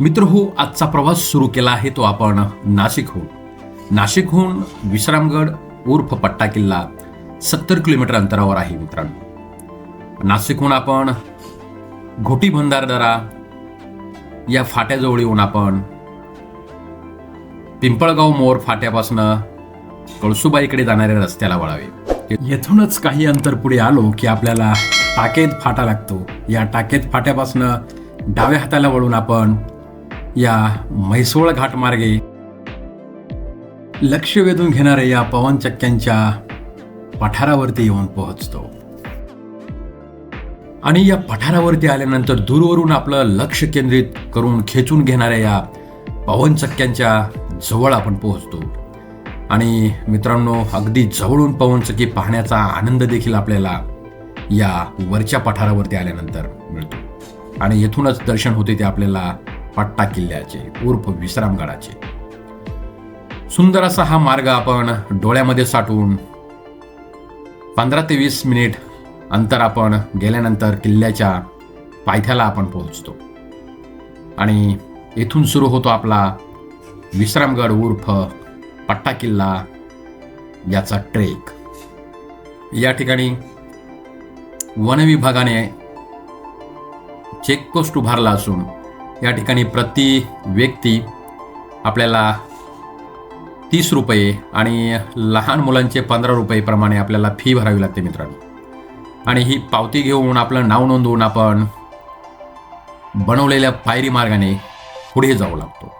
मित्र हो आजचा प्रवास सुरू केला आहे तो आपण नाशिकहून नाशिकहून विश्रामगड उर्फ पट्टा किल्ला सत्तर किलोमीटर अंतरावर आहे मित्रांनो. नाशिकहून आपण घोटी भंडारदरा या फाट्याजवळ येऊन आपण पिंपळगाव मोर फाट्यापासनं कळसुबाईकडे जाणाऱ्या रस्त्याला वळावे. येथूनच काही अंतर पुढे आलो की आपल्याला टाकेत फाटा लागतो. या टाकेत फाट्यापासनं डाव्या हाताला वळून आपण या म्हैसोळ घाटमार्गे. लक्ष वेधून घेणाऱ्या या पवनचक्क्यांच्या पठारावरती येऊन पोहोचतो. आणि या पठारावरती आल्यानंतर दूरवरून आपलं लक्ष केंद्रित करून खेचून घेणाऱ्या या पवनचक्क्यांच्या जवळ आपण पोहोचतो. आणि मित्रांनो अगदी जवळून पवनचक्की पाहण्याचा आनंद देखील आपल्याला या वरच्या पठारावरती आल्यानंतर मिळतो. आणि येथूनच दर्शन होते ते आपल्याला पट्टा किल्ल्याचे उर्फ विश्रामगडाचे. सुंदर असा हा मार्ग आपण डोळ्यामध्ये साठवून पंधरा ते वीस मिनिट अंतर आपण गेल्यानंतर किल्ल्याच्या पायथ्याला आपण पोहोचतो. आणि येथून सुरू होतो आपला विश्रामगड उर्फ पट्टा किल्ला याचा ट्रेक. या ठिकाणी वन विभागाने चेकपोस्ट उभारला असून या ठिकाणी प्रति व्यक्ती आपल्याला तीस रुपये आणि लहान मुलांचे पंधरा रुपये प्रमाणे आपल्याला फी भरावी लागते मित्रांनो. आणि ही पावती घेऊन आपलं नाव नोंदवून आपण बनवलेल्या पायरी मार्गाने पुढे जाऊ लागतो.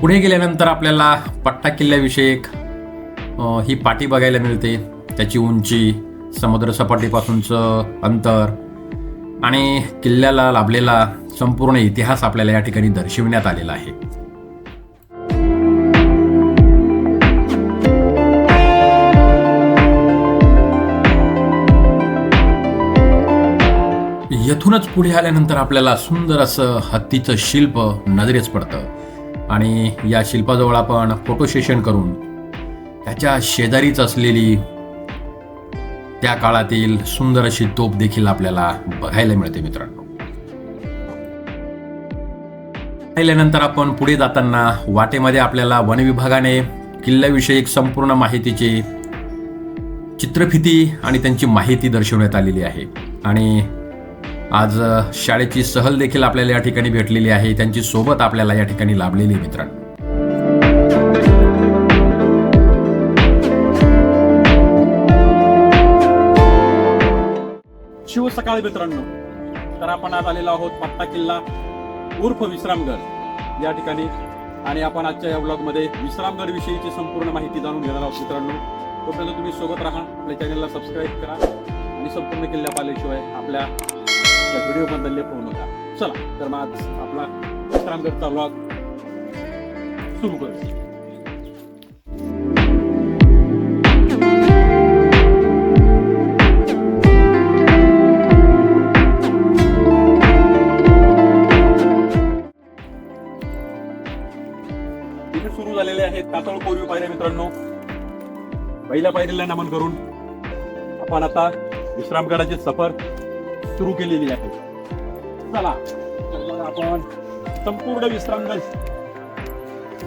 पुढे गेल्यानंतर आपल्याला पट्टा किल्ल्याविषयक ही पाटी बघायला मिळते. त्याची उंची समुद्र सपाटीपासूनचं अंतर आणि किल्ल्याला लाभलेला संपूर्ण इतिहास आपल्याला या ठिकाणी दर्शविण्यात आलेला आहे. येथूनच पुढे आल्यानंतर आपल्याला सुंदर असं हत्तीचं शिल्प नजरेच पडतं. आणि या शिल्पाजवळ आपण फोटो सेशन करून त्याच्या शेजारीच असलेली त्या काळातील सुंदर अशी तोप देखील आपल्याला बघायला मिळते मित्रांनो. पाहिल्यानंतर आपण पुढे जाताना वाटेमध्ये आपल्याला वन विभागाने किल्ल्याविषयक संपूर्ण माहितीची चित्रफिती आणि त्यांची माहिती दर्शवण्यात आलेली आहे. आणि आज शाळेची सहल देखील आपल्याला या ठिकाणी भेटलेली आहे. त्यांची सोबत आपल्याला या ठिकाणी लाभलेली आहे मित्रांनो. सकाळी मित्रांनो. तर आपण आज आलेलो आहोत पट्टा किल्ला उर्फ विश्रामगड या ठिकाणी. आणि आपण आजच्या या ब्लॉगमध्ये विश्रामगड विषयीची संपूर्ण माहिती जाणून घेणार आहोत मित्रांनो. तोपर्यंत तुम्ही सोबत राहा आपल्या चॅनलला सबस्क्राईब करा आणि संपूर्ण किल्ल्या पाहिल्याशिवाय आपल्या व्हिडिओ बद्दल पाहू नका. चला तर मग आज आपला विश्रामगडचा ब्लॉग सुरू करू इथे सुरू झालेले आहेत कातळ कोरीव पायऱ्या मित्रांनो. पहिल्या पायरीला नमन करून आपण आता विश्रामगडाची सफर सुरू केलेली आहे. चला तर मग आपण संपूर्ण विश्रामगड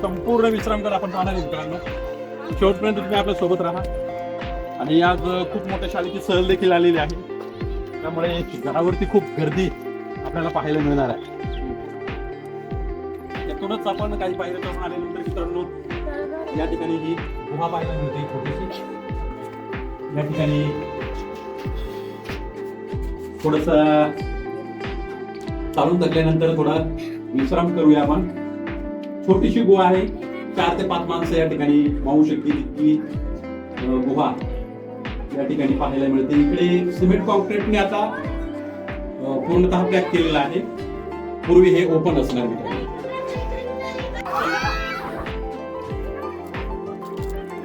संपूर्ण विश्रामगड आपण पाहणार आहे मित्रांनो. शेवटपर्यंत तुम्ही आपल्यासोबत राहा. आणि आज खूप मोठ्या शाळेची सहल देखील आलेली आहे. त्यामुळे घरावरती खूप गर्दी आपल्याला पाहायला मिळणार आहे. त्यातूनच आपण काही पायऱ्या करून आल्यानंतर मित्रांनो या ठिकाणी ही गुहा पाहायला मिळते छोटीशी या ठिकाणी थोडस चालून थकल्यानंतर थोडा विश्राम करूया आपण. छोटीशी गुहा आहे. चार ते पाच माणसं या ठिकाणी पाहू शकतील इतकी गुहा या ठिकाणी पाहायला मिळते. इकडे सिमेंट कॉन्क्रीटने आता पूर्णतः पॅक केलेला आहे. पूर्वी हे ओपन असणार मित्र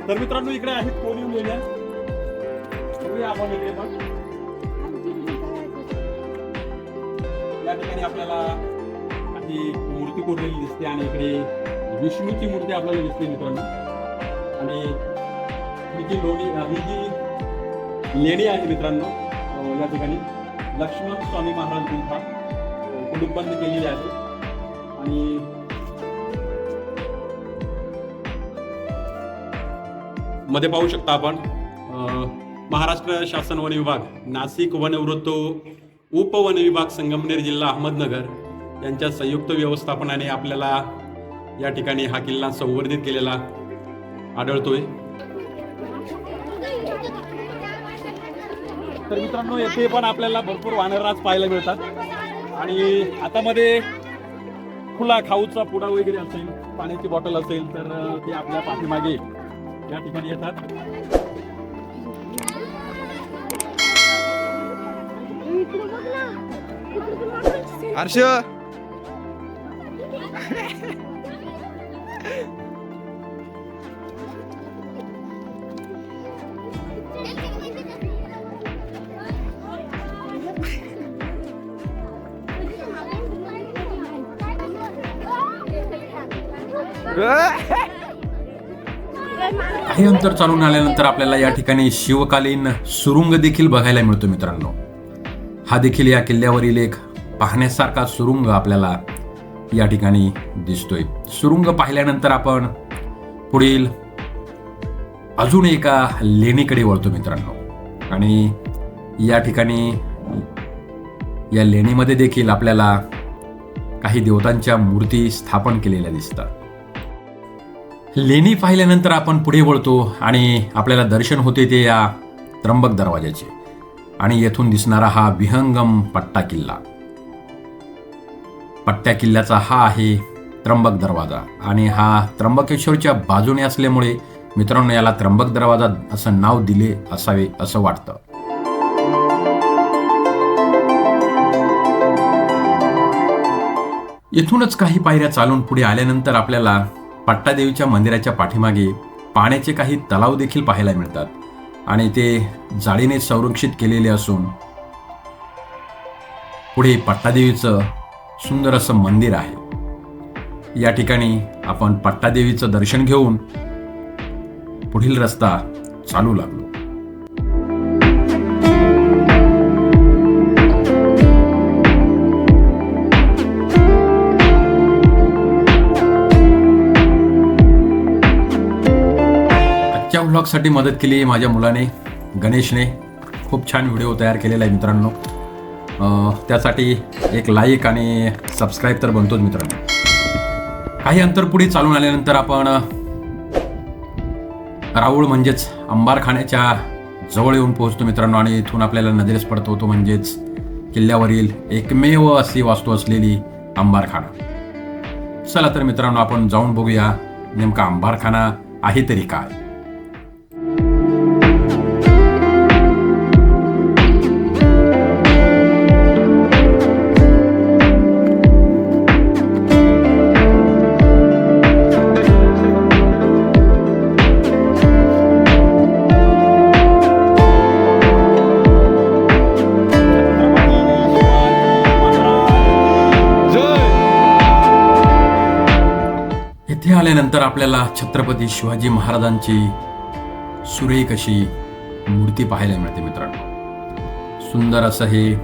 तर मित्रांनो इकडे आहेत कोरीव लेण्या बघूया आपण इकडे पण. या ठिकाणी आपल्याला काही मूर्ती कोरलेली दिसते आणि इकडे विष्णूची मूर्ती आपल्याला दिसते मित्रांनो. आणि ही जी लोणी ही जी लेणी आहे मित्रांनो या ठिकाणी लक्ष्मण स्वामी महाराज गुंफा अं, केलेली आहे. आणि मध्ये पाहू शकता आपण महाराष्ट्र शासन वन विभाग नाशिक वनवृत्त उपवन विभाग संगमनेर जिल्हा अहमदनगर यांच्या संयुक्त व्यवस्थापनाने आपल्याला या ठिकाणी हा किल्ला संवर्धित केलेला आढळतोय. तर मित्रांनो येथे पण आपल्याला भरपूर वानरराज पाहायला मिळतात. आणि आता मध्ये खुला खाऊचा पुडा वगैरे असेल पाण्याची बॉटल असेल तर ते आपल्या पाठीमागे या ठिकाणी येतात? हर्ष! काही अंतर चालून आल्यानंतर आपल्याला या ठिकाणी शिवकालीन सुरुंग देखील बघायला मिळतो मित्रांनो. हा देखील या किल्ल्यावरील एक पाहण्यासारखा सुरुंग आपल्याला या ठिकाणी दिसतोय. सुरुंग पाहिल्यानंतर आपण पुढील अजून एका लेणीकडे वळतो मित्रांनो. आणि या ठिकाणी या लेणीमध्ये देखील आपल्याला काही देवतांच्या मूर्ती स्थापन केलेल्या दिसतात. लेणी पाहिल्यानंतर आपण पुढे वळतो आणि आपल्याला दर्शन होते ते या त्र्यंबक दरवाजाचे आणि येथून दिसणारा हा विहंगम पट्टा किल्ला. पट्ट्या किल्ल्याचा हा आहे त्र्यंबक दरवाजा. आणि हा त्र्यंबकेश्वरच्या बाजूने असल्यामुळे मित्रांनो याला त्र्यंबक दरवाजा असं नाव दिले असावे असं वाटतं. येथूनच काही पायऱ्या चालून पुढे आल्यानंतर आपल्याला पट्टादेवीच्या मंदिराच्या पाठीमागे पाण्याचे काही तलाव देखील पाहायला मिळतात आणि ते जाळीने संरक्षित केलेले असून पुढे पट्टादेवीचं सुंदर असं मंदिर आहे. या ठिकाणी आपण पट्टादेवीचं दर्शन घेऊन पुढील रस्ता चालू लागलो आजच्या मदत केली माझ्या मुलाने गणेशने. खूप छान व्हिडिओ तयार केलेला आहे मित्रांनो. त्यासाठी एक लाईक आणि सबस्क्राईब तर बनतोच मित्रांनो. काही अंतर पुढे चालून आल्यानंतर आपण राऊळ म्हणजेच अंबारखान्याच्या जवळ येऊन पोहोचतो मित्रांनो आणि इथून आपल्याला नजरेस पडतो तो म्हणजेच किल्ल्यावरील एकमेव अशी वास्तू असलेली अंबारखाना. चला तर मित्रांनो आपण जाऊन बघूया नेमका अंबारखाना आहे तरी काय. इथे आल्यानंतर आपल्याला छत्रपती शिवाजी महाराजांची सुरेख अशी मूर्ती पाहायला मिळते मित्रांनो. सुंदर असं हे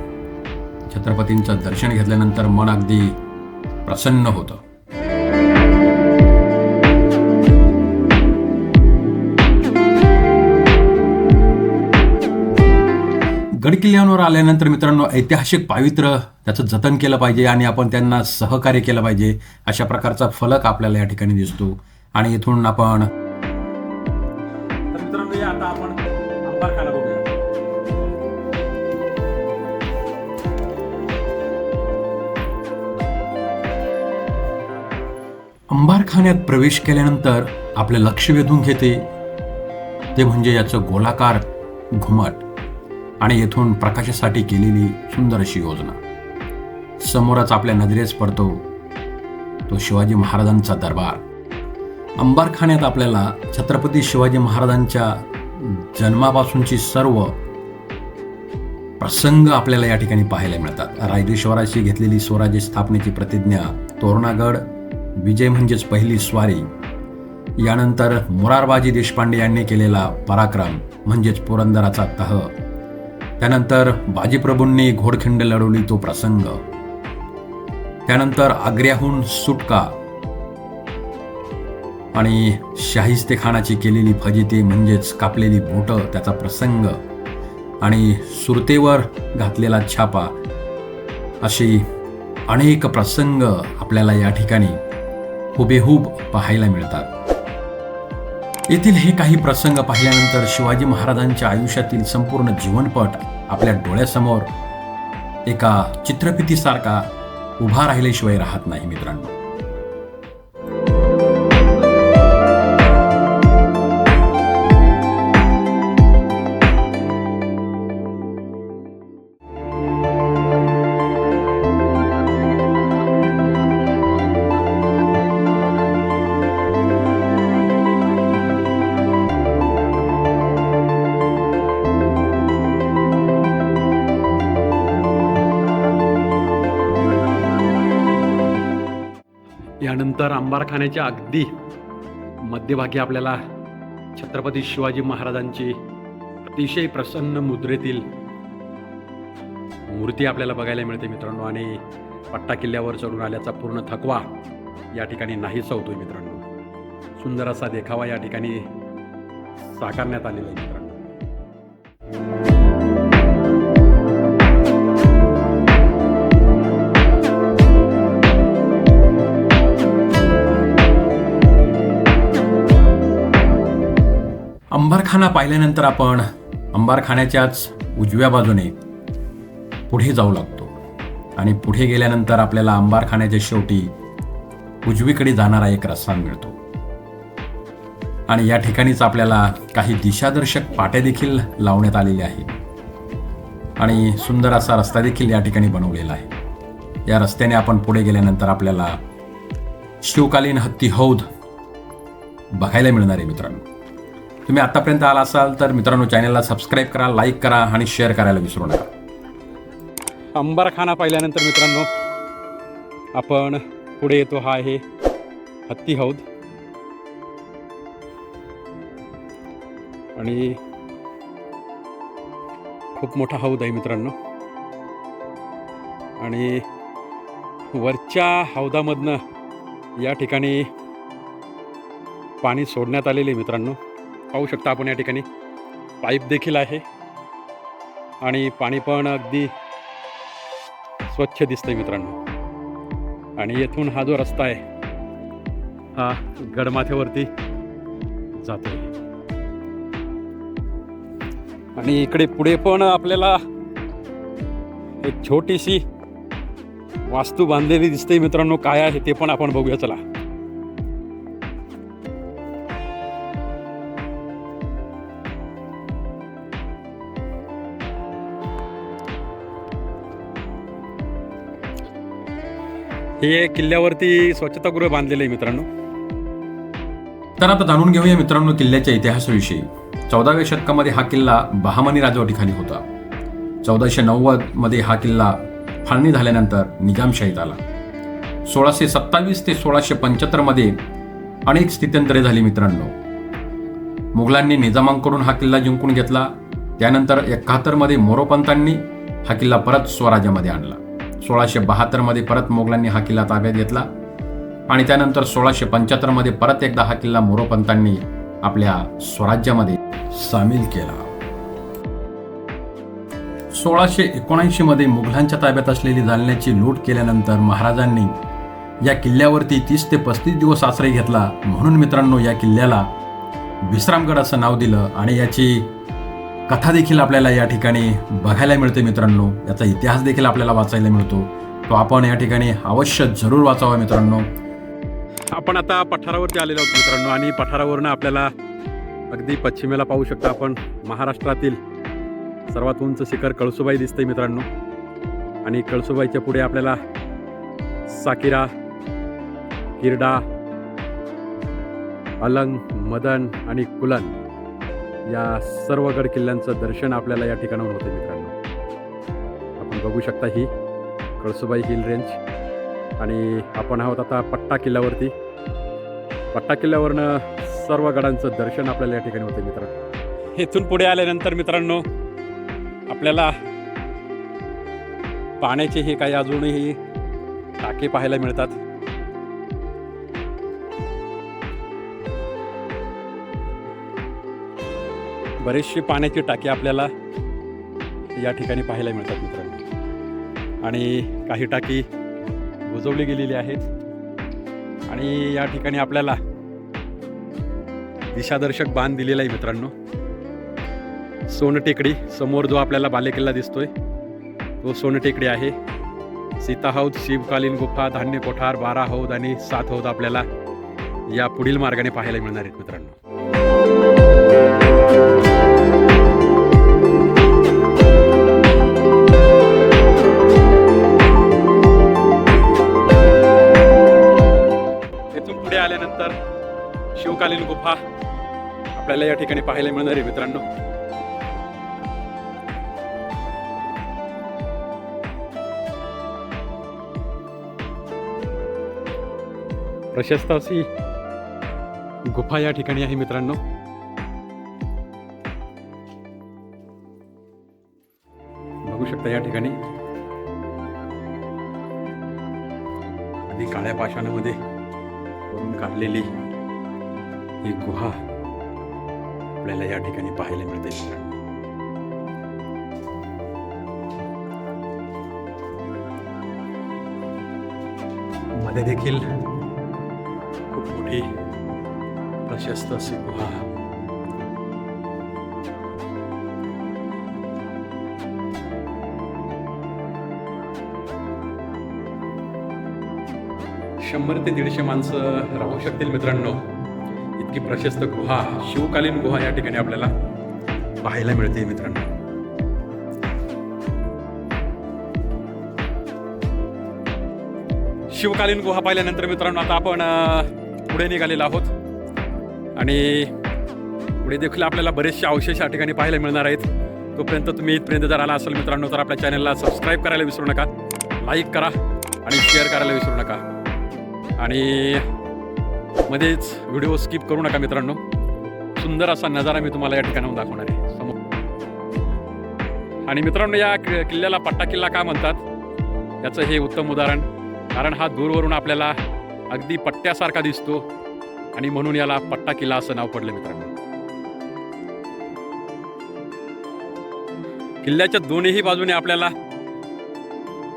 छत्रपतींचं दर्शन घेतल्यानंतर मन अगदी प्रसन्न होतं. किल्ल्यांवर आल्यानंतर मित्रांनो ऐतिहासिक पावित्र्य त्याचं जतन केलं पाहिजे आणि आपण त्यांना सहकार्य केलं पाहिजे अशा प्रकारचा फलक आपल्याला या ठिकाणी दिसतो. आणि इथून आपण तर मित्रांनो या आता आपण अंबारखाना बघूया. अंबारखान्यात प्रवेश केल्यानंतर आपलं लक्ष वेधून घेते. ते म्हणजे याचं गोलाकार घुमट. आणि येथून प्रकाशासाठी केलेली सुंदर अशी योजना. समोरच आपल्या नजरेस पडतो तो शिवाजी महाराजांचा दरबार. अंबारखान्यात आपल्याला छत्रपती शिवाजी महाराजांच्या जन्मापासूनची सर्व प्रसंग आपल्याला या ठिकाणी पाहायला मिळतात. रायरेश्वराशी घेतलेली स्वराज्य स्थापनेची प्रतिज्ञा तोरणागड विजय म्हणजेच पहिली स्वारी यानंतर मुरारबाजी देशपांडे यांनी केलेला पराक्रम म्हणजेच पुरंदराचा तह त्यानंतर बाजीप्रभूंनी घोडखिंड लढवली तो प्रसंग. त्यानंतर आग्र्याहून सुटका. आणि शाहिस्ते खानाची केलेली फजिती म्हणजेच कापलेली बोटं त्याचा प्रसंग. आणि सुरतेवर घातलेला छापा. अशी अनेक प्रसंग आपल्याला या ठिकाणी हुबेहूब पाहायला मिळतात. येथील हे काही प्रसंग पाहिल्यानंतर शिवाजी महाराजांच्या आयुष्यातील संपूर्ण जीवनपट आपल्या डोळ्यासमोर एका चित्रफितीसारखा उभा राहिल्याशिवाय राहत नाही मित्रांनो. यानंतर अगदी मध्यभागी आपल्याला छत्रपती शिवाजी महाराजांची अतिशय प्रसन्न मुद्रेतील मूर्ती आपल्याला बघायला मिळते मित्रांनो. आणि पट्टा किल्ल्यावर चढून आल्याचा पूर्ण थकवा या ठिकाणी नाहीसा होतोय मित्रांनो. सुंदर असा देखावा या ठिकाणी साकारण्यात आलेला आहे मित्रांनो. अंबारखाना पाहिल्यानंतर आपण अंबारखान्याच्याच उजव्या बाजूने पुढे जाऊ लागतो. आणि पुढे गेल्यानंतर आपल्याला अंबारखान्याच्या शेवटी उजवीकडे जाणारा एक रस्ता मिळतो. आणि या ठिकाणीच आपल्याला काही दिशादर्शक पाट्या देखील लावण्यात आलेल्या आहेत. आणि सुंदर असा रस्ता देखील या ठिकाणी बनवलेला आहे. या रस्त्याने आपण पुढे गेल्यानंतर आपल्याला शिवकालीन हत्ती हौद बघायला मिळणार आहे मित्रांनो. तुम्ही आतापर्यंत आला असाल तर मित्रांनो चॅनलला सबस्क्राईब करा लाईक करा आणि शेअर करायला विसरू नका. अंबारखाना पाहिल्यानंतर मित्रांनो आपण पुढे येतो. हा आहे हत्ती हौद. आणि खूप मोठा हौद आहे मित्रांनो. आणि वरच्या हौदामधनं या ठिकाणी पाणी सोडण्यात आलेले आहे मित्रांनो. पाहू शकता आपण या ठिकाणी. पाईप देखील आहे. आणि पाणी पण अगदी स्वच्छ दिसतंय मित्रांनो. आणि येथून हा जो रस्ता आहे हा गडमाथ्यावरती जातोय. आणि इकडे पुढे पण आपल्याला एक छोटीशी वास्तू बांधलेली दिसते मित्रांनो. काय आहे ते पण आपण बघूया. चला. हे किल्ल्यावरती स्वच्छतागृह बांधलेलं आहे मित्रांनो. तर आता जाणून घेऊया मित्रांनो किल्ल्याच्या इतिहासाविषयी. चौदाव्या शतकामध्ये हा किल्ला बहामनी राजवटीखाली होता. चौदाशे नव्वदमध्ये हा किल्ला फाळणी झाल्यानंतर निजामशाहीत आला. सोळाशे सत्तावीस ते सोळाशे पंच्याहत्तरमध्ये अनेक स्थित्यंतरे झाली मित्रांनो. मुघलांनी निजामांकडून हा किल्ला जिंकून घेतला. त्यानंतर एकाहत्तरमध्ये मोरोपंतांनी हा किल्ला परत स्वराज्यामध्ये आणला. सोळाशे बहात्तरमध्ये परत मोगलांनी हा किल्ला ताब्यात घेतला आणि त्यानंतर सोळाशे पंच्याहत्तरमध्ये परत एकदा हा किल्ला मोरोपंतांनी आपल्या स्वराज्यामध्ये सामील केला. सोळाशे एकोणऐंशीमध्ये मुघलांच्या ताब्यात असलेली जालन्याची लूट केल्यानंतर महाराजांनी या किल्ल्यावरती तीस ते पस्तीस दिवस आश्रय घेतला. म्हणून मित्रांनो या किल्ल्याला विश्रामगड असं नाव दिलं आणि याची कथा देखील आपल्याला या ठिकाणी बघायला मिळते मित्रांनो. याचा इतिहास देखील आपल्याला वाचायला मिळतो. तो आपण या ठिकाणी अवश्य जरूर वाचावा मित्रांनो. आपण आता पठारावरती आलेलो आहोत मित्रांनो आणि पठारावरनं आपल्याला अगदी पश्चिमेला पाहू शकता आपण. महाराष्ट्रातील सर्वात उंच शिखर कळसुबाई दिसते मित्रांनो. आणि कळसुबाईच्या पुढे आपल्याला साकिरा किरडा अलंग मदन आणि कुलन या सर्व गड किल्ल्यांचं दर्शन आपल्याला या ठिकाणावर होते मित्रांनो. आपण बघू शकता ही कळसुबाई हिल रेंज आणि आपण आहोत आता पट्टा किल्ल्यावरती. पट्टा किल्ल्यावरनं सर्व गडांचं दर्शन आपल्याला या ठिकाणी होते मित्रांनो. इथून पुढे आल्यानंतर मित्रांनो आपल्याला पाण्याचे हे काही अजूनही टाके पाहायला मिळतात. बरेचसे पाण्याची टाकी आपल्याला या ठिकाणी पाहायला मिळतात मित्रांनो. आणि काही टाकी बुजवली गेलेली आहेत. आणि या ठिकाणी आपल्याला दिशादर्शक बांध दिलेला आहे मित्रांनो. सोनटेकडी समोर जो आपल्याला बालेकिल्ला दिसतोय तो सोनटेकडी आहे. सीता हौद शिवकालीन गुफा धान्य कोठार बारा हौद आणि सात हौद आपल्याला या पुढील मार्गाने पाहायला मिळणार आहेत मित्रांनो. शिवकालीन गुफा आपल्याला या ठिकाणी पाहायला मिळणार आहे मित्रांनो. प्रशस्त अशी गुफा या ठिकाणी आहे मित्रांनो. बघू शकता या ठिकाणी. आधी काळ्या पाषाणामध्ये काढलेली ही गुहा आपल्याला या ठिकाणी पाहायला मिळते. मध्ये देखील खूप मोठी प्रशस्त अशी गुहा. शंभर ते दीडशे माणसं राहू शकतील मित्रांनो. इतकी प्रशस्त गुहा शिवकालीन गुहा या ठिकाणी आपल्याला पाहायला मिळते मित्रांनो. शिवकालीन गुहा पाहिल्यानंतर मित्रांनो आता आपण पुढे निघालेलो आहोत. आणि पुढे देखील आपल्याला बरेचसे अवशेष या ठिकाणी पाहायला मिळणार आहेत. तोपर्यंत तुम्ही इथपर्यंत जर आला असेल मित्रांनो तर आपल्या चॅनलला सबस्क्राईब करायला विसरू नका. लाईक करा आणि शेअर करायला विसरू नका. आणि मध्येच व्हिडिओ स्किप करू नका मित्रांनो. सुंदर असा नजारा मी तुम्हाला या ठिकाणाहून दाखवणार आहे. समोर आणि मित्रांनो या किल्ल्याला पट्टा किल्ला का म्हणतात? याचं हे उत्तम उदाहरण. कारण हा दूरवरून आपल्याला अगदी पट्ट्यासारखा दिसतो. आणि म्हणून याला पट्टा किल्ला असं नाव पडलं मित्रांनो. किल्ल्याच्या दोन्ही बाजूने आपल्याला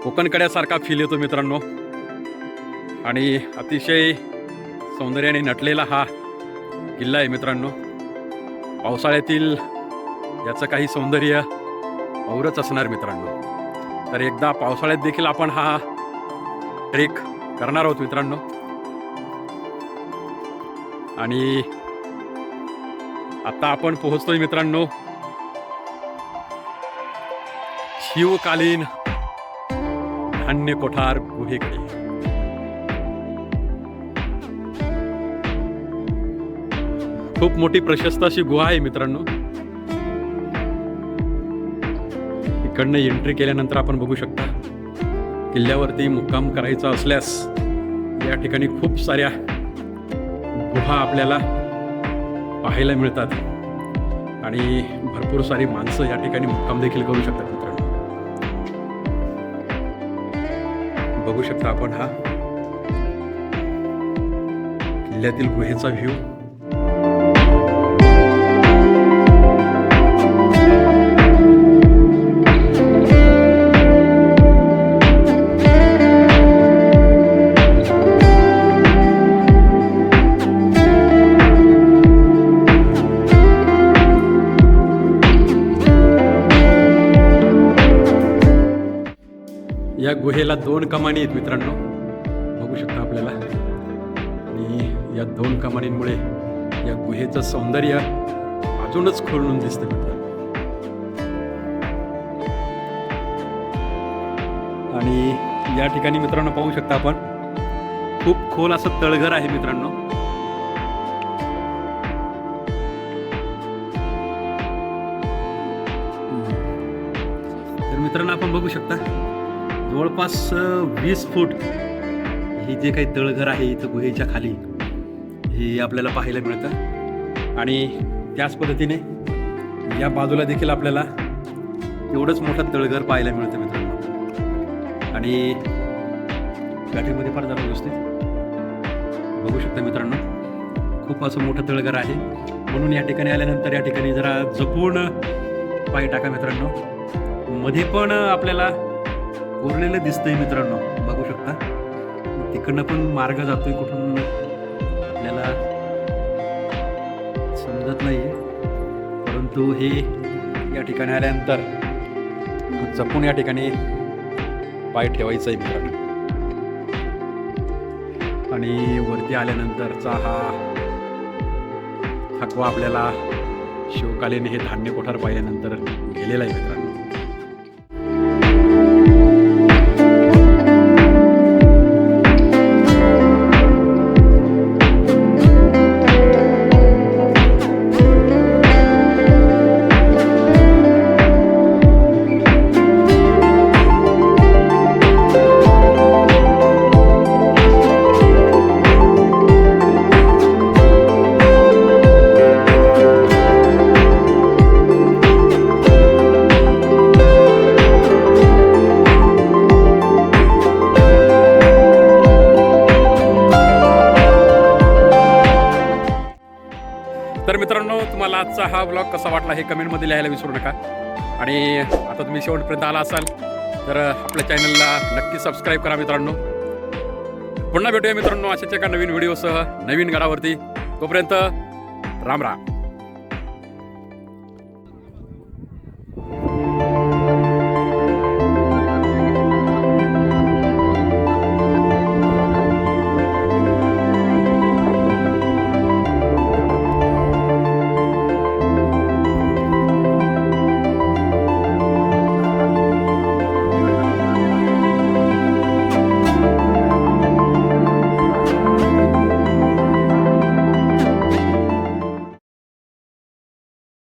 कोकणकड्यासारखा फील येतो मित्रांनो. आणि अतिशय सौंदर्याने नटलेला हा किल्ला आहे मित्रांनो. पावसाळ्यातील याचं काही सौंदर्य औरच असणार मित्रांनो. तर एकदा पावसाळ्यात देखील आपण हा ट्रेक करणार आहोत मित्रांनो. आणि आता आपण पोहोचतोय मित्रांनो. शिवकालीन धान्य कोठार गुहेकडे. खूप मोठी प्रशस्त अशी गुहा आहे मित्रांनो. इकडनं एंट्री केल्यानंतर आपण बघू शकता किल्ल्यावरती मुक्काम करायचा असल्यास या ठिकाणी खूप साऱ्या गुहा आपल्याला पाहायला मिळतात. आणि भरपूर सारी माणसं या ठिकाणी मुक्काम देखील करू शकतात मित्रांनो. बघू शकता आपण हा किल्ल्यातील गुहेचा व्ह्यू गुहेला दोन कमानी आहेत मित्रांनो. बघू शकता आपल्याला. आणि या दोन कमानींमुळे या गुहेचं सौंदर्य अजूनच खोलून दिसतं मित्रांनो. आणि या ठिकाणी मित्रांनो पाहू शकता आपण खूप खोल असं तळघर आहे मित्रांनो. तर मित्रांनो आपण बघू शकता जवळपास वीस फूट. हे जे काही तळघर आहे इथं गुहेच्या खाली हे आपल्याला पाहायला मिळतं. आणि त्याच पद्धतीने या बाजूला देखील आपल्याला एवढंच मोठं तळघर पाहायला मिळतं मित्रांनो. आणि गाठीमध्ये फार जरा व्यवस्थित. बघू शकता मित्रांनो खूप असं मोठं तळघर आहे. म्हणून या ठिकाणी आल्यानंतर या ठिकाणी जरा जपून पाय टाका मित्रांनो. मध्ये पण आपल्याला कोरलेलं दिसतंय मित्रांनो. बघू शकता. तिकडनं पण मार्ग जातोय कुठून? आपल्याला समजत नाही परंतु हे या ठिकाणी आल्यानंतर जपून या ठिकाणी पाय ठेवायचा आहे मित्रांनो. आणि वरती आल्यानंतरचा हा थकवा आपल्याला शिवकालीन हे धान्य कोठार पाहिल्यानंतर गेलेला आहे मित्रांनो. हे कमेंटमध्ये लिहायला विसरू नका. आणि आता तुम्ही शेवटपर्यंत आला असाल तर आपल्या चॅनलला नक्की सबस्क्राईब करा मित्रांनो. पुन्हा भेटूया मित्रांनो अशाच एका नवीन व्हिडिओसह नवीन गडावरती तोपर्यंत राम राम.